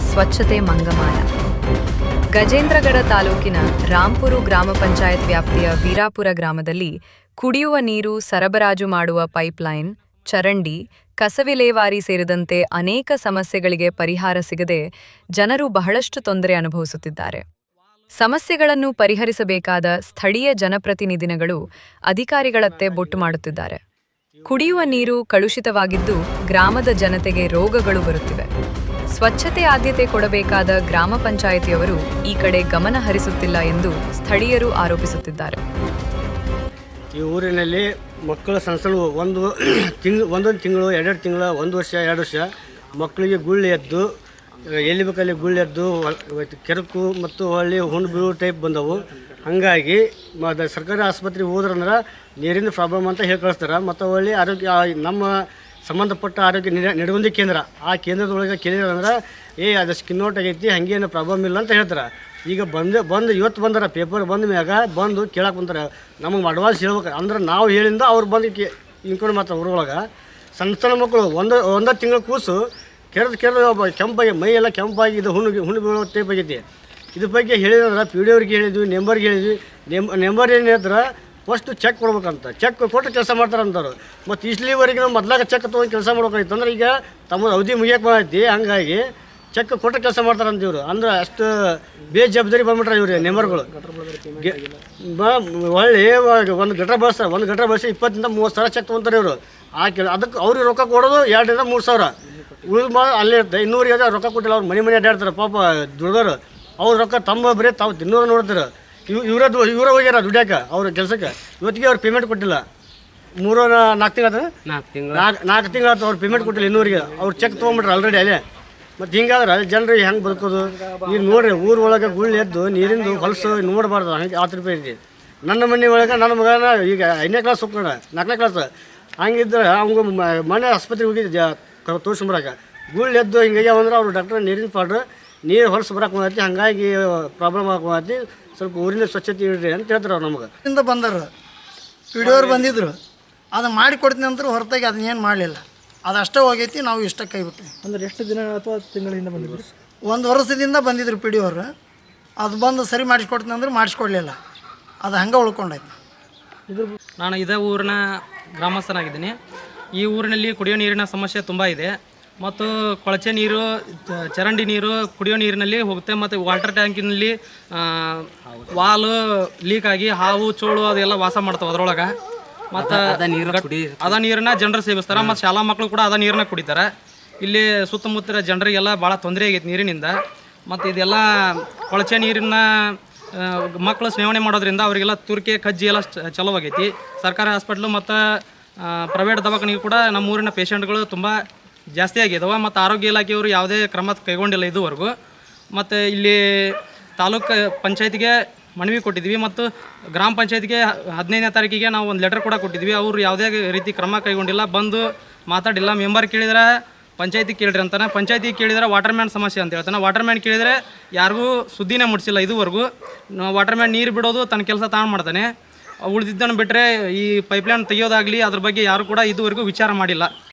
ಸ್ವಚ್ಛತೆ ಮಂಗಮಾಯ ಗಜೇಂದ್ರಗಡ ತಾಲೂಕಿನ ರಾಂಪುರು ಗ್ರಾಮ ಪಂಚಾಯತ್ ವ್ಯಾಪ್ತಿಯ ವೀರಾಪುರ ಗ್ರಾಮದಲ್ಲಿ ಕುಡಿಯುವ ನೀರು ಸರಬರಾಜು ಮಾಡುವ ಪೈಪ್ಲೈನ್, ಚರಂಡಿ, ಕಸವಿಲೇವಾರಿ ಸೇರಿದಂತೆ ಅನೇಕ ಸಮಸ್ಯೆಗಳಿಗೆ ಪರಿಹಾರ ಸಿಗದೆ ಜನರು ಬಹಳಷ್ಟು ತೊಂದರೆ ಅನುಭವಿಸುತ್ತಿದ್ದಾರೆ. ಸಮಸ್ಯೆಗಳನ್ನು ಪರಿಹರಿಸಬೇಕಾದ ಸ್ಥಳೀಯ ಜನಪ್ರತಿನಿಧಿಗಳು ಅಧಿಕಾರಿಗಳತ್ತೆ ಬೊಟ್ಟು ಮಾಡುತ್ತಿದ್ದಾರೆ. ಕುಡಿಯುವ ನೀರು ಕಲುಷಿತವಾಗಿದ್ದು ಗ್ರಾಮದ ಜನತೆಗೆ ರೋಗಗಳು ಬರುತ್ತಿವೆ. ಸ್ವಚ್ಛತೆ ಆದ್ಯತೆ ಕೊಡಬೇಕಾದ ಗ್ರಾಮ ಪಂಚಾಯಿತಿಯವರು ಈ ಕಡೆ ಗಮನ ಹರಿಸುತ್ತಿಲ್ಲ ಎಂದು ಸ್ಥಳೀಯರು ಆರೋಪಿಸುತ್ತಿದ್ದಾರೆ. ಈ ಊರಿನಲ್ಲಿ ಮಕ್ಕಳು ಸಣ್ಣ ಸಣ್ಣ ಒಂದು ತಿಂಗ್, ಒಂದೊಂದು ತಿಂಗಳು, ಎರಡೆರಡು ತಿಂಗಳು, ಒಂದು ವರ್ಷ, ಎರಡು ವರ್ಷ ಮಕ್ಕಳಿಗೆ ಗುಳ್ಳೆ ಎದ್ದು, ಎಲ್ಲಿ ಬೇಕಲ್ಲಿ ಗುಳ್ಳೆ ಎದ್ದು ಕೆರಕು ಮತ್ತು ಹೊಳ್ಳಿ ಹುಣ್ಣು ಬೀಳು ಟೈಪ್ ಬಂದವು. ಹಾಗಾಗಿ ಸರ್ಕಾರಿ ಆಸ್ಪತ್ರೆಗೆ ಹೋದ್ರಂದ್ರೆ ನೀರಿನ ಪ್ರಾಬ್ಲಮ್ ಅಂತ ಹೇಳಿ ಕಳಿಸ್ತಾರೆ ಮತ್ತು ಹೊಳ್ಳಿ ಆರೋಗ್ಯ ನಮ್ಮ ಸಂಬಂಧಪಟ್ಟ ಆರೋಗ್ಯ ನಡವಳಿಕೆ ಕೇಂದ್ರ. ಆ ಕೇಂದ್ರದೊಳಗೆ ಕೇಳಿದ್ರಂದ್ರೆ ಏ ಅದು ಸ್ಕಿನ್ ಔಟ್ ಆಗೈತಿ ಹಂಗೇನು ಪ್ರಾಬ್ಲಮ್ ಇಲ್ಲ ಅಂತ ಹೇಳ್ತಾರೆ. ಈಗ ಬಂದು ಬಂದು, ಇವತ್ತು ಬಂದಾರ ಪೇಪರ್ ಬಂದ ಮ್ಯಾಗ ಬಂದು ಕೇಳಕ್ಕೆ ಬಂತಾರೆ ನಮಗೆ ಅಡ್ವಾನ್ಸ್ ಹೇಳ್ಬೇಕು. ಅಂದ್ರೆ ನಾವು ಹೇಳಿಂದ ಅವ್ರು ಬಂದು ಕೇ ಇಂಕೊಂಡು ಮಾತ್ರ ಊರೊಳಗೆ. ಸಣ್ಣ ಸಣ್ಣ ಮಕ್ಕಳು ಒಂದು, ಒಂದೇ ತಿಂಗಳು ಕೂಸು ಕೆರೆದು ಕೆರೆದು ಒಬ್ಬ ಕೆಂಪಾಗಿ, ಮೈ ಎಲ್ಲ ಕೆಂಪಾಗಿ ಇದು ಹುಣ್ಣು ಹುಣ್ಣು ಬೀಳೋ ಟೈಪ್ ಆಗೈತಿ. ಇದ್ರ ಬಗ್ಗೆ ಹೇಳಿದ್ರೆ ಪಿ ಡಿ ಅವ್ರಿಗೆ ಹೇಳಿದ್ವಿ ನೆಂಬರ್ಗೆ ಹೇಳಿದ್ವಿ. ನೆಂಬ ನೆಂಬರ್ ಏನು ಹೇಳ್ತಾರೆ ಫಸ್ಟು ಚೆಕ್ ಕೊಡ್ಬೇಕಂತ. ಚೆಕ್ ಕೊಟ್ಟು ಕೆಲಸ ಮಾಡ್ತಾರೆ ಅಂತಾರೆ ಮತ್ತು ಇಸ್ಲಿವರೆಗೆ ನಾವು ಮೊದ್ಲಾಗ ಚೆಕ್ ತೊಗೊಂಡು ಕೆಲಸ ಮಾಡ್ಬೇಕಾಗಿತ್ತು ಅಂದ್ರೆ ಈಗ ತಮ್ಮ ಅವಧಿ ಮುಗಿಯಕ್ಕೆ ಬಂದೈತಿ, ಹಂಗಾಗಿ ಚೆಕ್ ಕೊಟ್ಟು ಕೆಲಸ ಮಾಡ್ತಾರೆ ಅಂತ ಇವರು. ಅಂದ್ರೆ ಅಷ್ಟು ಬೇಜವಾಬ್ದಾರಿ ಬಂದ್ಬಿಟ್ರೆ ಇವ್ರಿ ನೆಂಬರ್ಗಳು. ಒಳ್ಳೆ ಒಂದು ಗಟ್ರ ಬಸ್ ಒಂದು ಗಟ್ರ ಬಳಸಿ ಇಪ್ಪತ್ತಿಂದ ಮೂವತ್ತು ಸಾವಿರ ಚೆಕ್ ತೊಗೊಂತಾರೆ ಇವರು. ಆ ಕೆಲ ಅದಕ್ಕೆ ಅವ್ರಿಗೆ ರೊಕ್ಕ ಕೊಡೋದು ಎರಡರಿಂದ ಮೂರು ಸಾವಿರ. ಉಳಿದು ಮಾ ಅಲ್ಲೇ ಇರ್ತದೆ ಇನ್ನೂರಿಗೆ ರೊಕ್ಕ ಕೊಟ್ಟಿಲ್ಲ, ಅವ್ರು ಮನೆ ಮನೆ ಅಡ್ಡಾಡ್ತಾರೆ ಪಾಪ ದುಡ್ದವ್ರು ಅವ್ರು ರೊಕ್ಕ ತಮ್ಮ ಬರೀ ತಾವು ತಿನ್ನೋರು ನೋಡ್ತಾರೆ. ಇವ್ ಇವರ ಇವರ ಹೋಗ್ಯಾರ ದುಡ್ಯಾಕ ಅವ್ರ ಕೆಲಸಕ್ಕೆ. ಇವತ್ತಿಗೆ ಅವ್ರು ಪೇಮೆಂಟ್ ಕೊಟ್ಟಿಲ್ಲ. ಮೂರು ನಾಲ್ಕು ತಿಂಗಳು ನಾಲ್ಕು ತಿಂಗಳು. ನಾಲ್ಕು ನಾಲ್ಕು ತಿಂಗಳು ಅವ್ರು ಪೇಮೆಂಟ್ ಕೊಟ್ಟಿಲ್ಲ ಇನ್ನೂರಿಗೆ. ಅವ್ರು ಚೆಕ್ ತೊಗೊಂಬಿಟ್ರೆ ಆಲ್ರೆಡಿ ಅಲ್ಲೇ. ಮತ್ತು ಹಿಂಗಾದ್ರೆ ಜನರಿಗೆ ಹೆಂಗೆ ಬದುಕೋದು? ಈಗ ನೋಡ್ರಿ ಊರ ಒಳಗೆ ಗುಳ್ಳು ಎದ್ದು ನೀರಿಂದು ಹೊಲಸು ನೋಡಬಾರ್ದು. ಹಂಗೆ ಆ ರೂಪಾಯಿ ಐತಿ ನನ್ನ ಮನೆ ಒಳಗೆ ನನ್ನ ಮಗನ ಈಗ ಐದನೇ ಕ್ಲಾಸ್ ಹೋಗ್ಕೊಂಡ ನಾಲ್ಕನೇ ಕ್ಲಾಸ್ ಹಂಗಿದ್ರೆ ಅವ್ಗೆ ಮನೆ ಆಸ್ಪತ್ರೆಗೆ ಹೋಗಿ ಜ ತೋರಿಸ್ಬರಕ್ಕೆ ಗುಳ್ಳು ಎದ್ದು ಹಿಂಗಾಗಿ ಅಂದ್ರೆ ಅವ್ರು ಡಾಕ್ಟರ್ ನೀರಿನ ಪಾಡ್ರು ನೀರು ಹೊಲಸು ಬರಕ್ಕೆ ಬಂದೈತಿ ಹಾಗಾಗಿ ಪ್ರಾಬ್ಲಮ್ ಆಗಿ ಸ್ವಲ್ಪ ಊರಿನ ಸ್ವಚ್ಛತೆ ಇಡ್ರಿ ಅಂತ ಹೇಳ್ತಾರೆ ಅವ್ರು ನಮಗೆ. ಇಂದ ಬಂದರು. ಪಿ ಡಿ ಅವ್ರು ಬಂದಿದ್ರು. ಅದು ಮಾಡಿ ಕೊಡ್ತೀನಿ ಅಂತ ಹೊರತಾಗಿ ಅದನ್ನೇನು ಮಾಡಲಿಲ್ಲ. ಅದಷ್ಟೇ ಹೋಗೈತಿ ನಾವು ಇಷ್ಟಕ್ಕೆ ಕೈ ಬಿಟ್ವಿ. ಅಂದ್ರೆ ಎಷ್ಟು ದಿನ ಅಥವಾ ತಿಂಗಳಿಂದ ಬಂದಿದ್ರು? ಒಂದು ವರ್ಷದಿಂದ ಬಂದಿದ್ರು ಪಿಡಿಯೋರು ಡಿ ಅವರು ಅದು ಬಂದು ಸರಿ ಮಾಡಿಸ್ಕೊಡ್ತೀನಿ ಅಂದ್ರೆ ಮಾಡಿಸ್ಕೊಡ್ಲಿಲ್ಲ. ಅದು ಹಂಗೆ ಉಳ್ಕೊಂಡೈತಿ. ನಾನು ಇದೇ ಊರಿನ ಗ್ರಾಮಸ್ಥನಾಗಿದ್ದೀನಿ. ಈ ಊರಿನಲ್ಲಿ ಕುಡಿಯೋ ನೀರಿನ ಸಮಸ್ಯೆ ತುಂಬ ಇದೆ. ಮತ್ತು ಕೊಳಚೆ ನೀರು ಚರಂಡಿ ನೀರು ಕುಡಿಯೋ ನೀರಿನಲ್ಲಿ ಹೋಗುತ್ತೆ. ಮತ್ತು ವಾಟರ್ ಟ್ಯಾಂಕಿನಲ್ಲಿ ವಾಲು ಲೀಕ್ ಆಗಿ ಹಾವು ಚೋಳು ಅದೆಲ್ಲ ವಾಸ ಮಾಡ್ತಾವೆ ಅದರೊಳಗೆ. ಮತ್ತು ಅದ ನೀರನ್ನ ಜನರು ಸೇವಿಸ್ತಾರೆ. ಮತ್ತು ಶಾಲಾ ಮಕ್ಕಳು ಕೂಡ ಅದ ನೀರನ್ನ ಕುಡಿತಾರೆ. ಇಲ್ಲಿ ಸುತ್ತಮುತ್ತ ಜನರಿಗೆಲ್ಲ ಭಾಳ ತೊಂದರೆ ಆಗೈತೆ ನೀರಿನಿಂದ. ಮತ್ತು ಇದೆಲ್ಲ ಕೊಳಚೆ ನೀರಿನ ಮಕ್ಕಳು ಸೇವನೆ ಮಾಡೋದ್ರಿಂದ ಅವರಿಗೆಲ್ಲ ತುರ್ಕೆ ಕಜ್ಜಿ ಎಲ್ಲ ಚಲೋ ಆಗೈತಿ. ಸರ್ಕಾರಿ ಹಾಸ್ಪಿಟ್ಲು ಮತ್ತು ಪ್ರೈವೇಟ್ ದವಾಖಾನೆಗೆ ಕೂಡ ನಮ್ಮ ಊರಿನ ಪೇಷಂಟ್ಗಳು ತುಂಬ ಜಾಸ್ತಿ ಆಗಿದಾವೆ ಮತ್ತು ಆರೋಗ್ಯ ಇಲಾಖೆಯವರು ಯಾವುದೇ ಕ್ರಮ ಕೈಗೊಂಡಿಲ್ಲ ಇದುವರೆಗೂ. ಮತ್ತು ಇಲ್ಲಿ ತಾಲೂಕು ಪಂಚಾಯತಿಗೆ ಮನವಿ ಕೊಟ್ಟಿದ್ವಿ ಮತ್ತು ಗ್ರಾಮ ಪಂಚಾಯತಿಗೆ ಹದಿನೈದನೇ ತಾರೀಕಿಗೆ ನಾವು ಒಂದು ಲೆಟರ್ ಕೂಡ ಕೊಟ್ಟಿದ್ವಿ. ಅವರು ಯಾವುದೇ ರೀತಿ ಕ್ರಮ ಕೈಗೊಂಡಿಲ್ಲ. ಬಂದು ಮಾತಾಡಿಲ್ಲ. ಮೆಂಬರ್ ಕೇಳಿದ್ರೆ ಪಂಚಾಯತಿ ಕೇಳಿರಿ ಅಂತಾನೆ. ಪಂಚಾಯತಿ ಕೇಳಿದ್ರೆ ವಾಟರ್ ಮ್ಯಾನ್ ಸಮಸ್ಯೆ ಅಂತ ಹೇಳ್ತಾನೆ. ವಾಟರ್ ಮ್ಯಾನ್ ಕೇಳಿದರೆ ಯಾರಿಗೂ ಸುದ್ದಿನೇ ಮುಟ್ಸಿಲ್ಲ ಇದುವರೆಗೂ. ವಾಟರ್ ಮ್ಯಾನ್ ನೀರು ಬಿಡೋದು ತನ್ನ ಕೆಲಸ ತಾನು ಮಾಡ್ತಾನೆ. ಉಳಿದಿದ್ದನ್ನು ಬಿಟ್ಟರೆ ಈ ಪೈಪ್ಲೈನ್ ತೆಗೆಯೋದಾಗಲಿ ಅದ್ರ ಬಗ್ಗೆ ಯಾರು ಕೂಡ ಇದುವರೆಗೂ ವಿಚಾರ ಮಾಡಿಲ್ಲ.